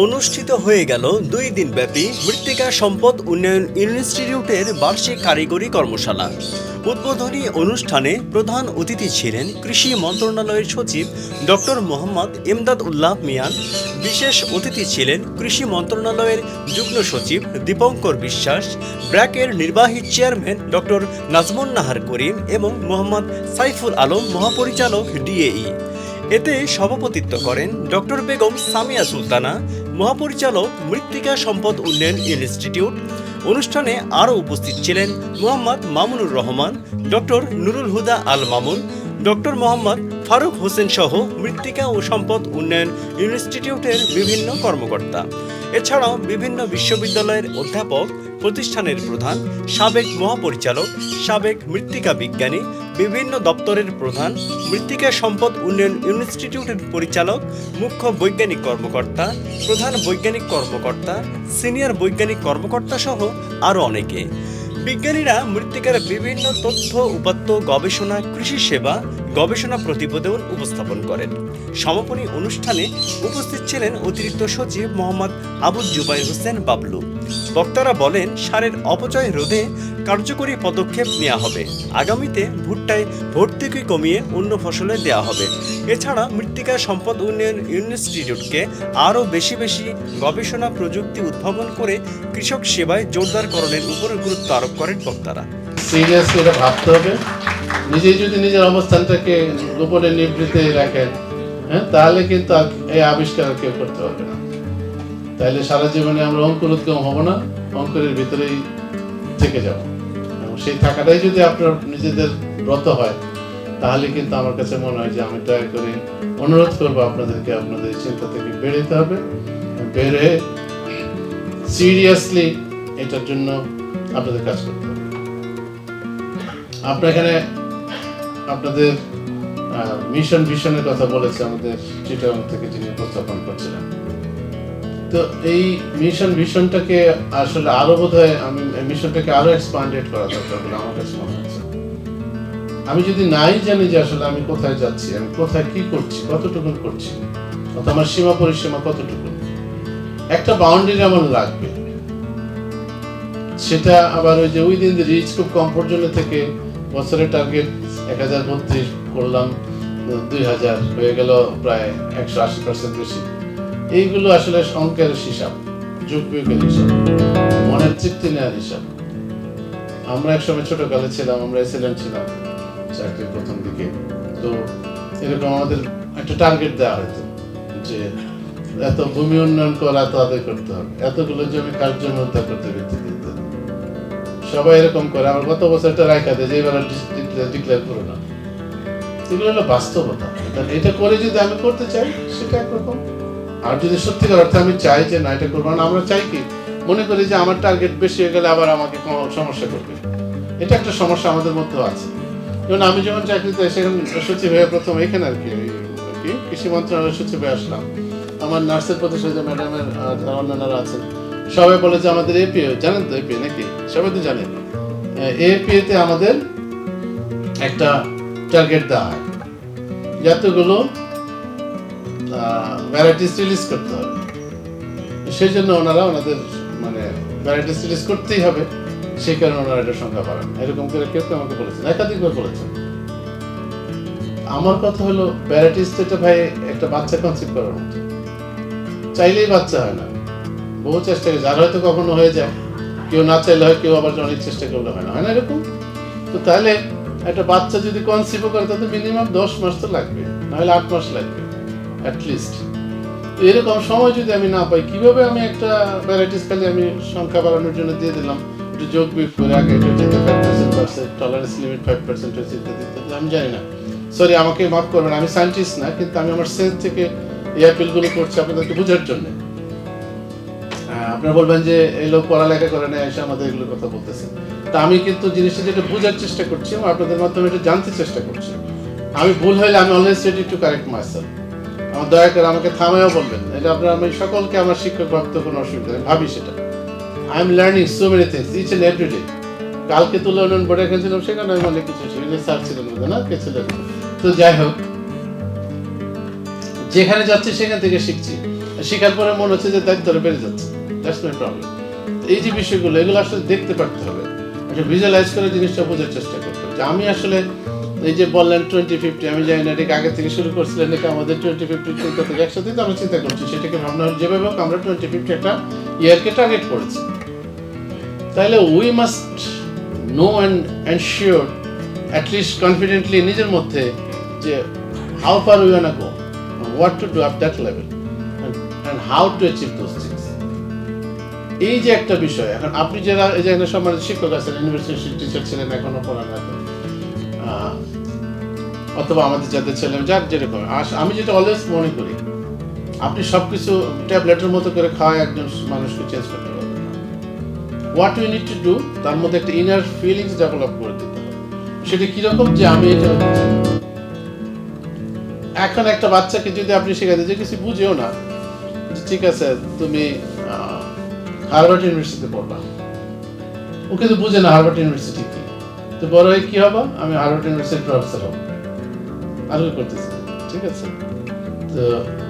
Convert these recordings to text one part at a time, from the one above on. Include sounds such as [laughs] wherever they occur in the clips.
অনুষ্ঠিত হয়ে গেল দুই দিনব্যাপী মৃত্তিকা সম্পদ উন্নয়ন ইনস্টিটিউটের বার্ষিক কারিগরি কর্মশালা। উদ্বোধনী অনুষ্ঠানে প্রধান অতিথি ছিলেন কৃষি মন্ত্রণালয়ের সচিব ডক্টর মোহাম্মদ ইমদাদ উল্লাহ মিয়ান। বিশেষ অতিথি ছিলেন কৃষি মন্ত্রণালয়ের যুগ্ম সচিব দীপঙ্কর বিশ্বাস, ব্র্যাকের নির্বাহী চেয়ারম্যান ডক্টর নাজমুন নাহার করিম এবং মোহাম্মদ সাইফুল আলম মহাপরিচালক ডিএই। এতে সভাপতিত্ব করেন ডক্টর বেগম সামিয়া সুলতানা মহাপরিচালক মৃত্তিকা সম্পদ উন্নয়ন ইনস্টিটিউট। অনুষ্ঠানে আরও উপস্থিত ছিলেন মোহাম্মদ মামুনুর রহমান, ডক্টর নুরুল হুদা আল মামুন, ডক্টর মোহাম্মদ ফারুক হোসেন সহ মৃত্তিকা ও সম্পদ উন্নয়ন ইনস্টিটিউটের বিভিন্ন কর্মকর্তা। এছাড়াও বিভিন্ন বিশ্ববিদ্যালয়ের অধ্যাপক, প্রতিষ্ঠানের প্রধান, সাবেক মহাপরিচালক, সাবেক মৃত্তিকা বিজ্ঞানী বিভিন্ন দপ্তরের প্রধান, মৃত্তিকা সম্পদ উন্নয়ন ইনস্টিটিউটের পরিচালক, মুখ্য বৈজ্ঞানিক কর্মকর্তা, প্রধান বৈজ্ঞানিক কর্মকর্তা, সিনিয়র বৈজ্ঞানিক কর্মকর্তা সহ আরও অনেকে। বিজ্ঞানীরা মৃত্তিকার বিভিন্ন তথ্য, উপাত্ত, গবেষণা, কৃষি সেবা গবেষণা প্রতিবেদন উপস্থাপন করেন। সমাপনী অনুষ্ঠানে উপস্থিত ছিলেন অতিরিক্ত সচিব মোহাম্মদ আবু জুবাই হোসেন বাবলু। বক্তারা বলেন, সারের অপচয় রোধে কার্যকরী পদক্ষেপ নেওয়া হবে। আগামীতে ভুট্টায় ভর্তুকি কমিয়ে অন্য ফসলে দেওয়া হবে। এছাড়া মৃত্তিকা সম্পদ উন্নয়ন ইনস্টিটিউটকে আরও বেশি বেশি গবেষণা প্রযুক্তি উদ্ভাবন করে কৃষক সেবায় জোরদারকরণের উপর গুরুত্ব আরোপ করেন বক্তারা। সিরিয়াসলি এটা ভাবতে হবে। নিজেই যদি নিজের অবস্থানটাকে গোপনে নিবৃতে রাখেন হ্যাঁ তাহলে কিন্তু এই আবিষ্কার কেউ করতে পারবে না। তাহলে সারা জীবনে আমরা অঙ্কুর হব না, অঙ্কুরের ভিতরেই থেকে যাব। এবং সেই থাকাটাই যদি আপনার নিজেদের ব্রত হয়, তাহলে কিন্তু আমার কাছে মনে হয় যে আমি দয়া করে অনুরোধ করব আপনাদেরকে আপনাদের চিন্তা থেকে বেরোতে হবে। হয়ে সিরিয়াসলি এটার জন্য আপনাদের কাজ করতে হবে। আপনার এখানে আপনাদের মিশন ভিশনের কথা বলেছে আমাদের চিটাগং থেকে যিনি উপস্থাপন করছিলেন। তো এই মিশন ভিশনটাকে আসলে আরও বোধ হয় আমি মিশনটাকে আরও এক্সপান্ডেড করা দরকার বলে আমার কাছে মনে হচ্ছে। আমি যদি নাই জানি যে আসলে আমি কোথায় যাচ্ছি, আমি কোথায় কি করছি, কতটুকু করছি, অথবা আমার সীমা পরিসীমা কতটুকু, একটা বাউন্ডারি আমার লাগবে। সেটা আবার ওই যে উইদিন দি রিচ খুব কমফোর্ট জোনে থেকে বছরের টার্গেট এক হাজার বত্রিশ করলাম দুই হাজার, হয়ে গেল প্রায় একশো আশি পার্সেন্ট বেশি। এইগুলো আসলে অঙ্কের হিসাব যুগ বিয়োগের হিসাব, মনের তৃপ্তি নেওয়ার হিসাব। আমরা একসময় ছোটকালে ছিলাম, আমরা এসিলেন্ট ছিলাম চাকরির প্রথম দিকে। তো এরকম আমাদের একটা টার্গেট দেওয়া হতো যে এত ভূমি উন্নয়ন করা এত আদায় করতে হবে। এতগুলো জমি কার জন্য উদ্ধার করতে ভিত্তি দিতে হবে। সবাই এরকম করে। আমার গত বছরটা রাখা দেয় যে ডিক্লেয়ার করে না। এগুলো হলো বাস্তবতা। এটা- করে যদি আমি করতে চাই, সেটা একরকম আর যদি সত্যিকার অর্থে আমি চাই যে না, এটা করব। না আমরা চাই কি? মনে করি যে আমার টার্গেট বেশি হয়ে গেলে আবার আমাকে সমস্যা করবে। এটা একটা সমস্যা আমাদের মধ্যেও আছে। যেমন আমি যখন চাকরিতে সেখানে সচিব হয়ে প্রথম এখানে আর কি কি, কৃষি মন্ত্রণালয়ের সচিব আসলাম। আমার নার্সের প্রতিষ্ঠানে ম্যাডামের অন্যান্যরা আছেন। সবাই বলে যে আমাদের এপিও জানেন তো এপিও নাকি? সবাই তো জানেন। এপিএতে আমাদের একটা টার্গেট দেওয়া হয়। যতগুলো ভ্যারাইটিস রিলিজ করতে হবে। সেই জন্য ওনারা ওনাদের মানে ভ্যারাইটিস রিলিজ করতেই হবে। সেই কারণে ওনারা এটা সংখ্যা বাড়ান। এরকম করে কেউ কেউ আমাকে বলেছেন, একাধিকবার বলেছেন। আমার কথা হলো ভ্যারাইটিস তো এটা ভাই একটা বাচ্চা কনসেপ্ট করার মতো। চাইলেই বাচ্চা হয় না। বহু চেষ্টা করে যার হয়তো কখনো হয়ে যায়। কেউ না চাইলে হয় কেউ আবার অনেক চেষ্টা করলে হয় না। হয় না এরকম? তো তাহলে একটা বাচ্চা যদি কনসিভও করে তাতে মিনিমাম দশ মাস তো লাগবে। নাহলে আট মাস লাগবে অ্যাটলিস্ট এরকম সময় যদি আমি না পাই, কীভাবে আমি একটা ভ্যারাইটিস খালি আমি সংখ্যা বাড়ানোর জন্য দিয়ে দিলাম? একটু যোগ বিয়োগ করে আগে যেতে five percent percent tolerance limit five percent হয়েছে ইত্যাদি ইত্যাদি আমি জানি না। সরি আমাকে মাফ করবেন, আমি সায়েন্টিস্ট না, কিন্তু আমি আমার সেন্স থেকে এই অ্যাপিলগুলো করছি আপনাদেরকে বোঝার জন্য। আপনারা বলবেন যে এই লোক পড়ালেখা করে না এসে আমাদের এগুলো কথা বলতেছে। তা আমি কিন্তু জিনিসটা যেটা বোঝার চেষ্টা করছি, এবং আপনাদের মাধ্যমে এটা জানতে চেষ্টা করছি। আমি ভুল হইলে আমি always ready to correct myself আমার দয়া করে আমাকে থামায়ও বলবেন এটা আপনার, আমি সকলকে আমার শিক্ষক ভাবতে কোনো অসুবিধা নেই। ভাবি সেটা। I am learning so many things each and every day কালকে তুলে উন্নয়ন বোর্ডে গেছিলাম সেখানে আমি অনেক কিছু শিখি স্যার ছিলেন বোধহয় না? কে ছিলেন? তো যাই হোক। যেখানে যাচ্ছি, সেখান থেকে শিখছি। শেখার পরে মনে হচ্ছে যে দায়িত্বটা বেড়ে যাচ্ছে। দ্যাটস মাই প্রবলেম এই যে বিষয়গুলো, এগুলো আসলে দেখতে পারতে হবে। একটা ভিজুয়ালাইজ করে জিনিসটা বোঝার চেষ্টা করতে হবে। আমি আসলে এই যে বললেন টোয়েন্টি ফিফটি আমি জানি না এটাকে আগে থেকে শুরু করছিলেন আমাদের টোয়েন্টি ফিফটি তো আমরা চিন্তা করছি, সেটাকে ভাবনা যেভাবে হোক, আমরা টোয়েন্টি ফিফটি একটা ইয়ারকে টার্গেট করেছি। তাহলে we must know and ensure at least confidently নিজের মধ্যে যে how far we want go what to do up that level and how to achieve those things এই যে একটা বিষয়, এখন আপনি যারা এই যে সম্মানিত শিক্ষক আছেন ইউনিভার্সিটি টিচার ছিলেন, এখনও পড়ান অথবা আমাদের যাদের ছেলে যার যেরকম আমি যেটা অলওয়েজ মনে করি, আপনি সবকিছু ট্যাবলেটের মতো করে খাওয়া একজন মানুষকে চেঞ্জ করতে পারবেন না what you need to do তার মধ্যে একটা ইনার ফিলিংস ডেভেলপ করে দিতে হবে। সেটা কীরকম যে আমি এটা এখন একটা বাচ্চাকে যদি আপনি শেখাতে যে কিছু বুঝেও না ঠিক আছে, তুমি হার্ভার্ড ইউনিভার্সিটিতে পড়বা। ও কিন্তু বুঝে না হার্ভার্ড ইউনিভার্সিটি কি। তো বড় হয়ে কি হব? আমি হার্ভার্ড ইউনিভার্সিটির প্রফেসর হব। আর করতেছি। ঠিক আছে? তো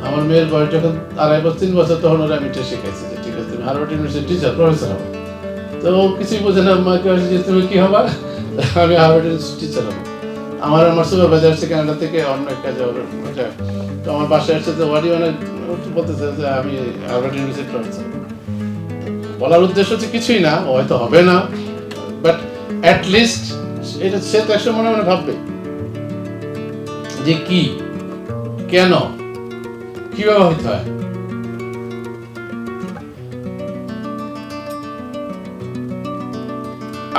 আমার মেয়ের বয়স যখন আড়াই বছর, তিন বছর, তখন ওরা আমি এটা শিখাইছি যে ঠিক আছে তুমি হার্ভার্ড ইউনিভার্সিটির টিচার প্রফেসর হব। তো ও কিছুই বোঝে না মাকে বলছে যে তুমি কি হবা? [laughs] আমি হার্ভার্ড ইউনিভার্সিটির টিচার হব। আমার আমার সুপারভাইজার আসছে কানাডা থেকে, অন্য এক কাজে ওর তো আমার বাসায় আসছে তো ওয়াডি মানে বলতেছে যে আমি হার্ভার্ড ইউনিভার্সিটির প্রফেসর বলার উদ্দেশ্য হচ্ছে কিছুই না হয়তো হবে না বাট অ্যাট লিস্ট এটা সে তো একসময় মনে মনে ভাববে। যে কি, কেন, কীভাবে হইতে হয়?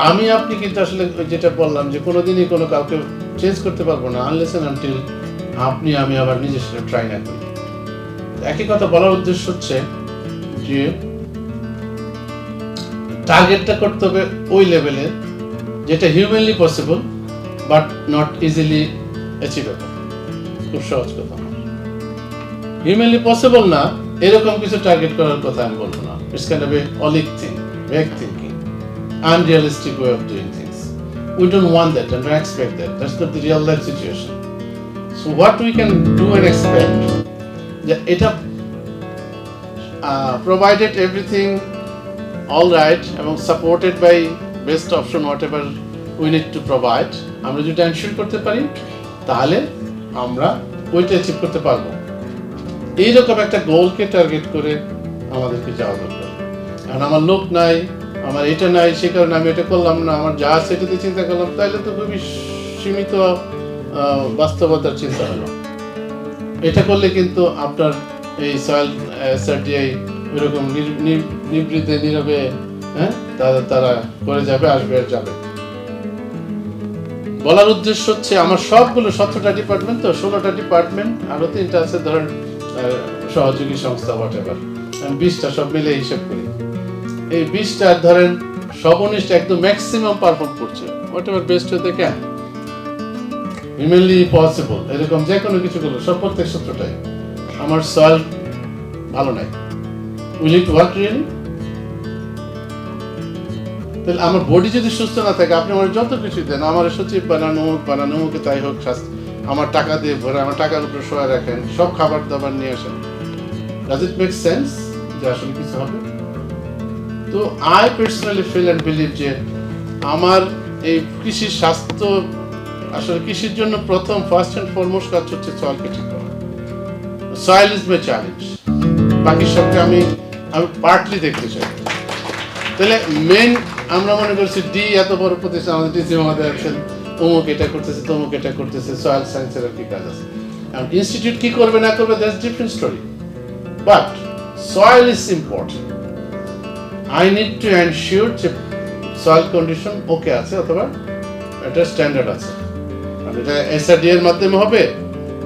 আমি, আপনি কিন্তু আসলে যেটা বললাম যে কোনোদিনই কোনো কাউকে চেঞ্জ করতে পারব না আনলেস আনটিল আপনি, আমি আবার নিজে সেটা ট্রাই না করি। একই কথা বলার উদ্দেশ্য হচ্ছে যে টার্গেটটা করতে হবে ওই লেভেলের যেটা humanly possible but not easily achievable খুব সহজ কথা হিউম্যানলি পসিবল না এরকম কিছু টার্গেট করার কথা আমি বলব না ইটস কাইন্ড অফ এ অলিক thing vague thinking way of doing things. We don't want that and don't expect that. That's not the real life situation. So what we can do and expect যে এটা provided everything all right এবং supported by best option, whatever we need to provide, আমরা যদি ensure করতে পারি, তাহলে আমরা ওইটা অ্যাচিভ করতে পারব। এইরকম একটা গোলকে টার্গেট করে আমাদেরকে যাওয়া দরকার। কারণ আমার লোক নাই, আমার এটা নাই, সে কারণে আমি এটা করলাম না, আমার যা আছে এটাতে চিন্তা করলাম তাহলে তো খুবই সীমিত বাস্তবতার চিন্তা হলো। এটা করলে কিন্তু আপনার এই সয়েল সার্টিআই নির- নিবৃতে, নীরবে হ্যাঁ? তারা করে যাবে, আসবে আর যাবে। বলার উদ্দেশ্য হচ্ছে আমার সবগুলো সতেরোটা ডিপার্টমেন্ট তো, ষোলোটা ডিপার্টমেন্ট আরও তিনটা আছে, ধরেন সহযোগী সংস্থা হোয়াট এভার আমি বিশটা সব মিলে হিসেব করি। এই বিশটা, ধরেন, সর্বনিষ্ঠ একদম ম্যাক্সিমাম পারফর্ম করছে। হোয়াট এভার বেস্ট হতে কেন? হিউম্যানলি পসিবল এরকম যে কোনো কিছু করল সব প্রত্যেক সূত্রটাই। আমার সয়েল ভালো নাই। উইল ইট ওয়ার্ক রিয়েলি তাহলে আমার বডি যদি সুস্থ না থাকে, আপনি আমার যত কিছু দেন, আমার সচিব বানানো হোক বানানো হোক, তাই হোক আমার টাকা দিয়ে ভরে, আমার টাকার উপরে সহায় রাখেন, সব খাবার দাবার নিয়ে আসেন। ডাজ ইট মেক সেন্স যে আসলে কিছু হবে? তো I personally feel and believe যে আমার এই কৃষির স্বাস্থ্য, আসলে কৃষির জন্য প্রথম ফার্স্ট অ্যান্ড ফরমোস্ট কাজ হচ্ছে সয়েলকে ঠিক করা। সয়েল ইজ মাই চ্যালেঞ্জ বাকি সবকে আমি আমি পার্টলি দেখতে চাই। তাহলে মেন আমরা মনে করছি ডি এত বড় প্রতিষ্ঠান, আমাদের ডিসি মহাদেব আছেন, অমুক এটা করতেছে, তমুক এটা করতেছে সয়েল সায়েন্সের আর কি কাজ আছে। এখন ইনস্টিটিউট কি করবে, না করবে that's different story but soil is important I need to ensure যে সয়েল কন্ডিশন ওকে আছে অথবা এটা স্ট্যান্ডার্ড আছে। এটা এসআরডি এর মাধ্যমে হবে,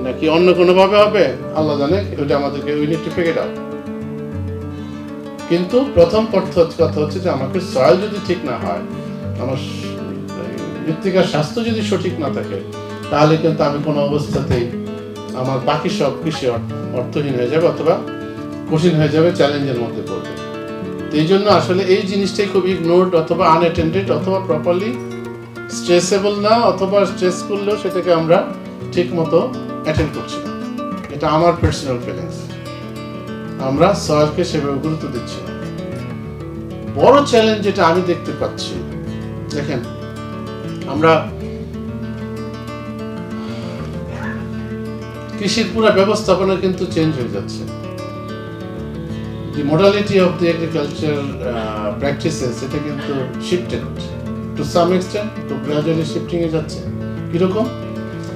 নাকি অন্য কোনোভাবে হবে, আল্লাহ জানে ওইটা আমাদেরকে we need to figure out কিন্তু প্রথম কথা হচ্ছে যে আমাকে সয়েল যদি ঠিক না হয়, আমার মৃত্তিকার স্বাস্থ্য যদি সঠিক না থাকে, তাহলে কিন্তু আমি কোনো অবস্থাতেই আমার বাকি সব কৃষি অর- অর্থহীন হয়ে যাবে অথবা কঠিন হয়ে যাবে চ্যালেঞ্জের মধ্যে পড়বে। এই জন্য আসলে এই জিনিসটাই খুব ইগনোর্ড অথবা আনঅ্যাটেন্ডেড অথবা প্রপারলি স্ট্রেসেবল না অথবা স্ট্রেস করলেও সেটাকে আমরা ঠিক মতো অ্যাটেন্ড করছি এটা আমার পার্সোনাল ফিলিংস আমরা সয়েলকে সেভাবে গুরুত্ব দিচ্ছি না। বড় চ্যালেঞ্জ যেটা আমি দেখতে পাচ্ছি, দেখেন, আমরা কৃষির পুরো ব্যবস্থাপনা কিন্তু চেঞ্জ হয়ে যাচ্ছে। কিন্তু এ যাচ্ছে। কীরকম?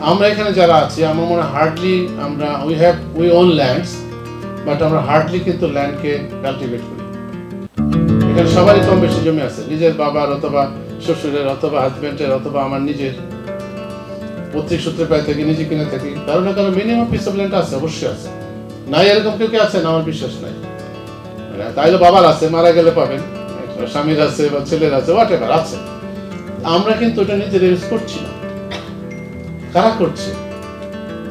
আমরা এখানে যারা আছি, আমার মনে হার্ডলি আমরা we have we own lands but আমরা হার্ডলি কিন্তু ল্যান্ডকে কাল্টিভেট করি। এখানে সবারই কম বেশি জমি আছে। নিজের বাবার অথবা শ্বশুরের অথবা হাজবেন্ডের অথবা আমার নিজের পৈতৃক সূত্রে পাই থেকে, নিজে কিনে থাকি। কারণ না কারণ মিনিমাম পিস অফ ল্যান্ড আছে, অবশ্যই আছে। নাই এরকম কেউ কি আছে? না, আমার বিশ্বাস নাই। মানে তাইলে বাবার আছে, মারা গেলে পাবেন। স্বামীর আছে বা ছেলের আছে হোয়াট এভার আছে। আমরা কিন্তু ওটা নিজেরা ইউজ করছি না। কারা করছে?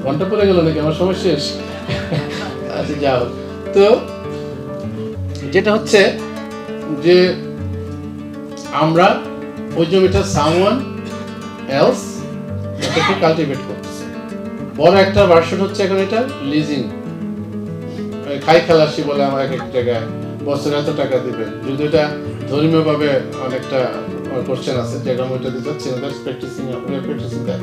ঘণ্টা পরে গেল নাকি? আমার সময় শেষ। আচ্ছা যাও তো যেটা হচ্ছে যে আমরা ওই জমিটা সামওয়ান এলস এটাকে কাল্টিভেট করতেছে। বড় একটা ভার্সন হচ্ছে এখন এটা লিজিং খাই খালাসি বলে আমার এক এক জায়গায় বছরে এত টাকা দিবে। যদি এটা ধর্মীয়ভাবে অনেকটা কোশ্চেন আছে, যে আমি ওইটা দিতে দ্যাটস প্র্যাকটিসিং প্র্যাকটিসিং দ্যাট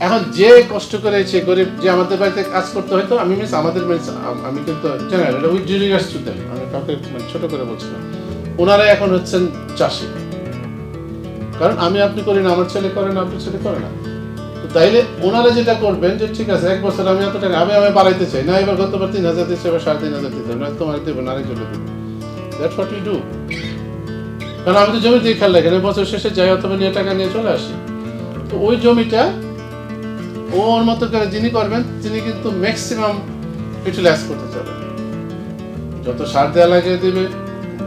এখন যে কষ্ট করে সে গরিব, যে আমাদের বাড়িতে কাজ করতে হয়তো আমি মিস আমাদের means আম- কিন্তু এটা উইথ আমি কাউকে মানে ছোট করে বলছি না। ওনারা এখন হচ্ছেন চাষি। কারণ আমি আপনি করি না, আমার ছেলে করে না, আপনার ছেলে করে না। তাইলে ওনারা যেটা করবেন যে, ঠিক আছে, এক বছর আমি এত টাকা, আমি আমি বাড়াইতে চাই। না, এবার গতবার তিন হাজার দিচ্ছে এবার সাড়ে তিন হাজার দিতে না, তোমার দেবো না আরেকজনে দেবো। দ্যাটস হোয়াট ইউ ডু কারণ আমি তো জমি দিয়ে না, বছর শেষে যাই অথবা নিয়ে টাকা নিয়ে চলে আসি। তো ওই জমিটা ওর মতো করে যিনি করবেন, তিনি কিন্তু ম্যাক্সিমাম ইউটিলাইজ করতে চাবেন যত সার দেওয়া লাগিয়ে দিবে,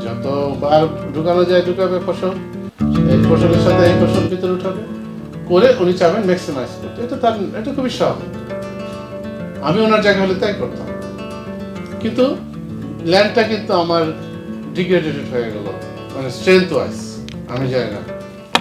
যত বার ঢুকানো যায় ঢুকাবে ফসল এই ফসলের সাথে এই ফসল ভিতরে উঠাবে, করে উনি চাবেন ম্যাক্সিমাইজ করতে। এটা তার, এটা খুবই স্বাভাবিক। আমি ওনার জায়গা হলে তাই করতাম। কিন্তু ল্যান্ডটা কিন্তু আমার ডিগ্রেডেটেড হয়ে গেল মানে স্ট্রেংথ ওয়াইজ আমি জানি না।